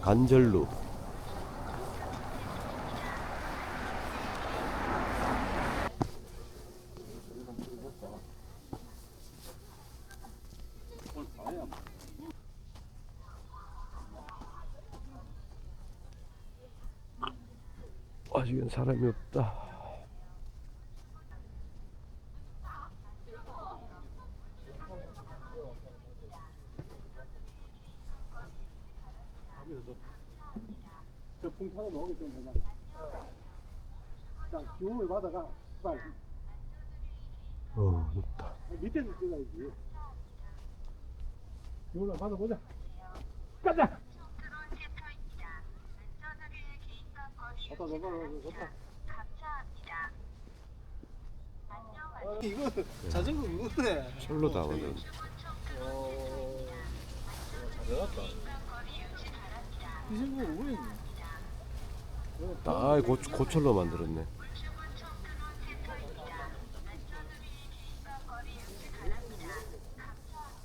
간절루 아직은 사람이 없다. 저풍 타고 나오기 때문에 자 기운을 받아가 빨리. 어, 없다. 밑에서 찍어야지. 기운을 받아보자. 가자! 좋다 좋다 좋다 이거 자전거 이거네 철로 다 오는. 잘해놨다 이왜 있냐 아, 고, 고철로 만들었네.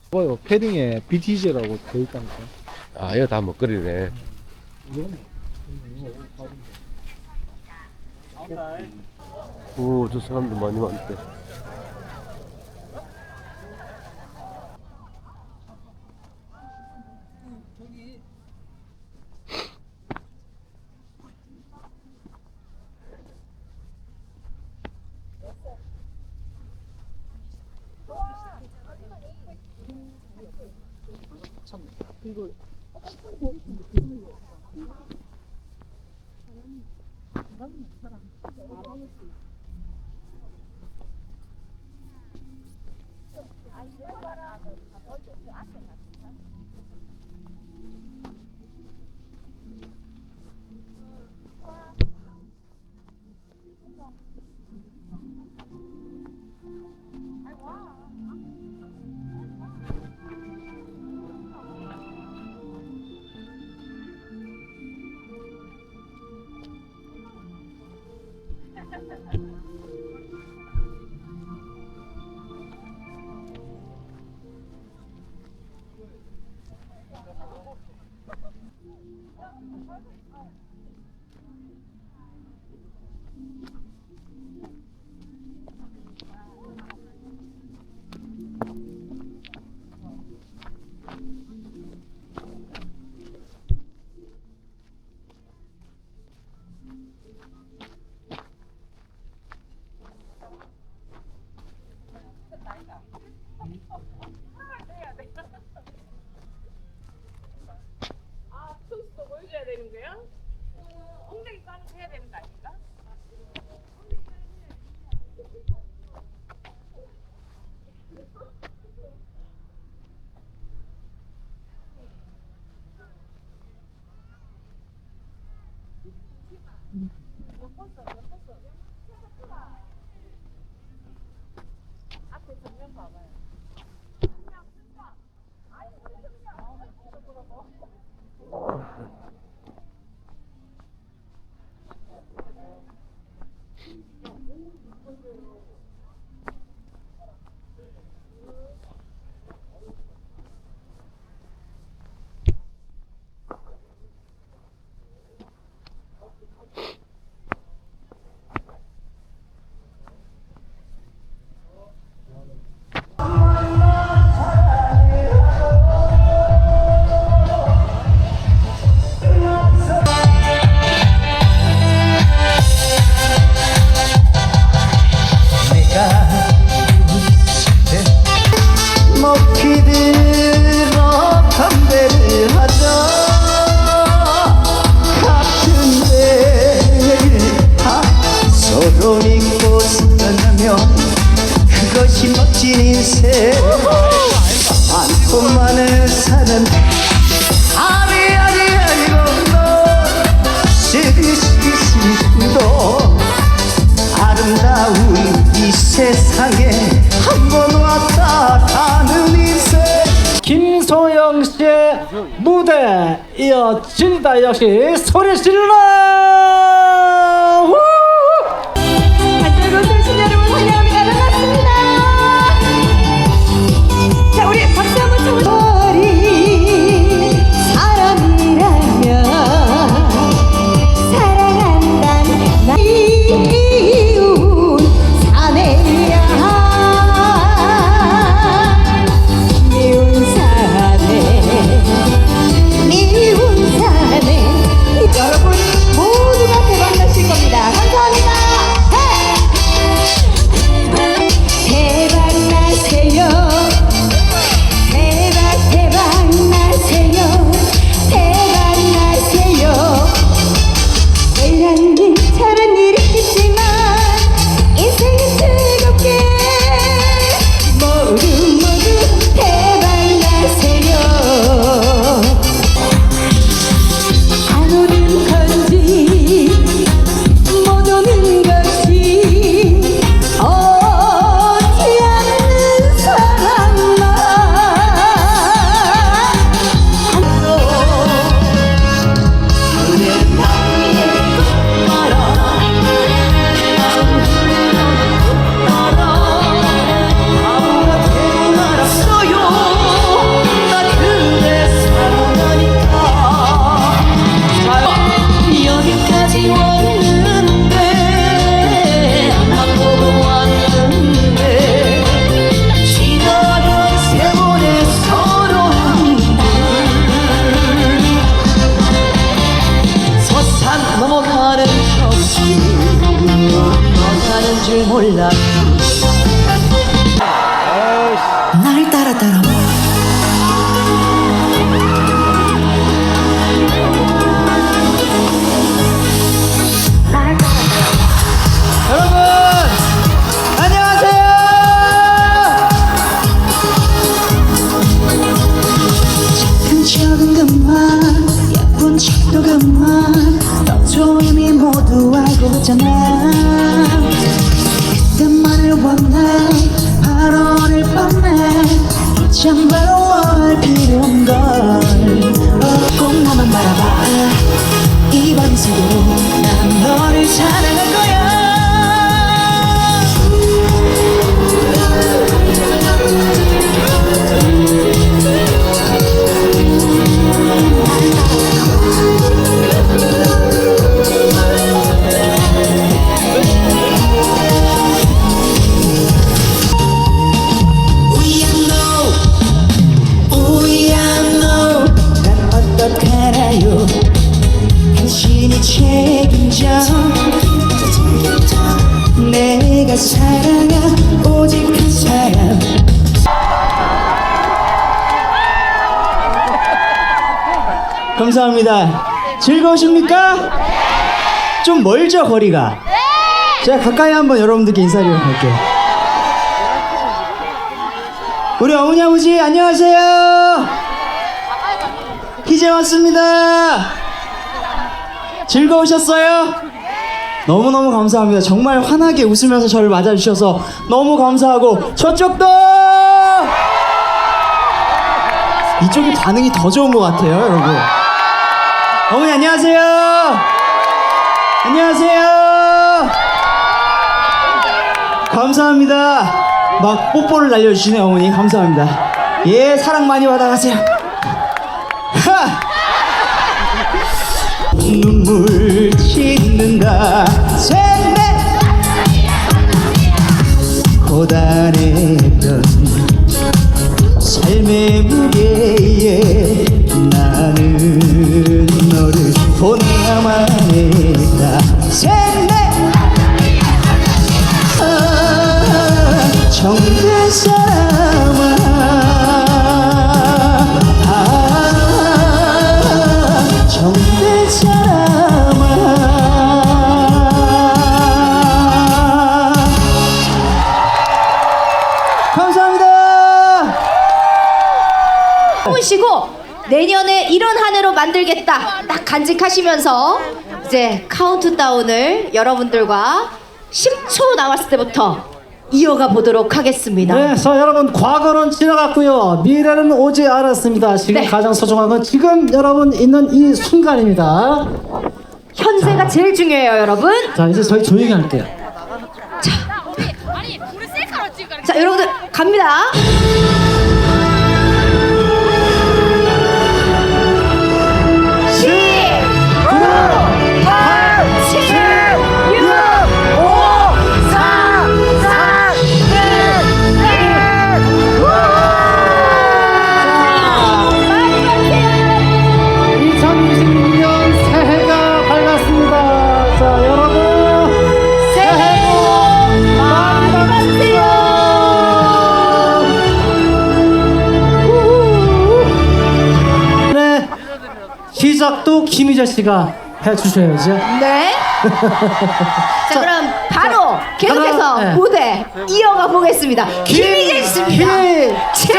뭐요 패딩에 BTG라고 돼 있다니까. 아, 이거 다 먹거리네. 오, 저 사람들 많이 많대. 아, Oh. 앞에 정면 봐봐요. 많은 사람 아니 아니 아니고 너 쓰시신도 아름다운 이 세상에 한 번 왔다 가는 인생 김소영 씨의 무대 이어진다 역시 소리 질러! 내가 사랑한 오직 한 사람. 감사합니다. 즐거우십니까? 좀 멀죠 거리가? 제가 가까이 한번 여러분들께 인사드리러 갈게요. 우리 어머니 아버지 안녕하세요. 이제 왔습니다. 즐거우셨어요? 너무너무 감사합니다. 정말 환하게 웃으면서 저를 맞아주셔서 너무 감사하고 저쪽도 이쪽이 반응이 더 좋은 것 같아요, 여러분. 어머니 안녕하세요. 안녕하세요. 감사합니다. 막 뽀뽀를 날려주시네 어머니 감사합니다. 예 사랑 많이 받아가세요. 하! 눈물 짓는다. 셋넷 고단했던 삶의 무게에 나는 너를 보내야만 했다 셋넷 아, 정든 사람 감사합니다 참으시고 내년에 이런 한 해로 만들겠다 딱 간직하시면서 이제 카운트다운을 여러분들과 10초 남았을 때부터 이어가 보도록 하겠습니다. 네, 자 여러분 과거는 지나갔고요. 미래는 오지 않았습니다. 지금 네. 가장 소중한 건 지금 여러분 있는 이 순간입니다. 현재가 제일 중요해요, 여러분. 자 이제 저희 조용히 할게요. 여러분들 갑니다. 김희재 씨가 해주셔야죠. 네. 자, 그럼 바로 계속해서 하나, 네. 무대 이어가 보겠습니다. 김희재 씨입니다. 김희재!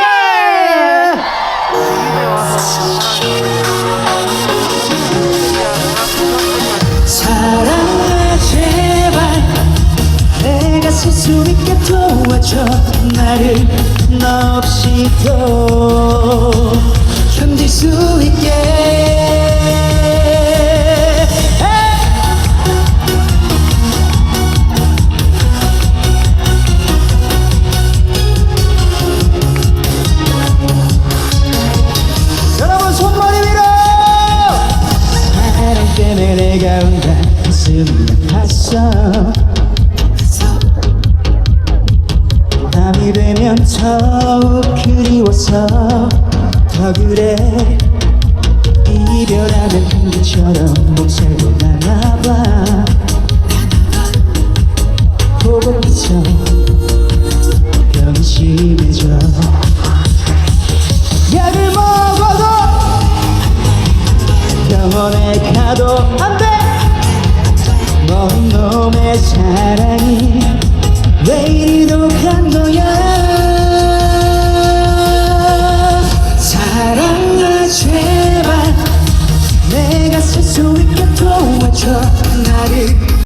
사랑아 제발 내가 살수 있게 도와줘 나를 너 없이도 견딜 수 있게 아팠어 밤이 되면 더욱 그리워서 더 그래. 이별하는 한기처럼 몸살도 나나봐. 보고 보면서 병이 심해져 shadow